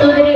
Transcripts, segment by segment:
sobre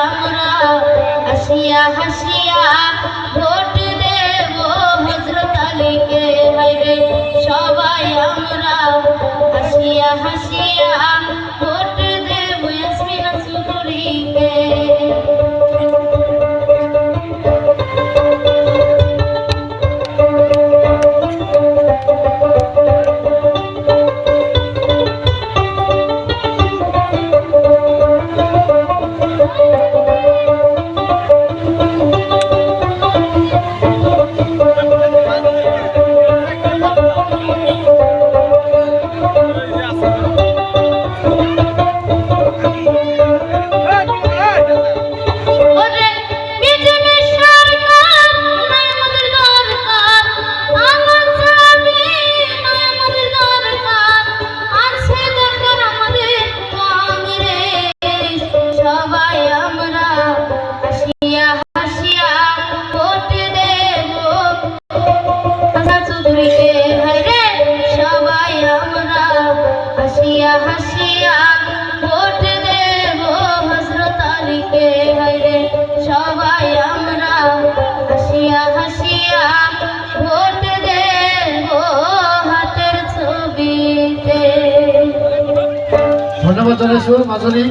আমরা হাসিয়া হাসিয়া ভোট দেব হজরত আলীকে হাইরে সবাই আমরা হাসিয়া হাসিয়া ভোট দিয়া হাসিয়া ভোট দেব হজরত আলীকে। হাইরে সবাই আমরা হাসিয়া হাসিয়া ভোট দেব হাতের ছবিতে। ধন্যবাদ জানাই মাঝারি।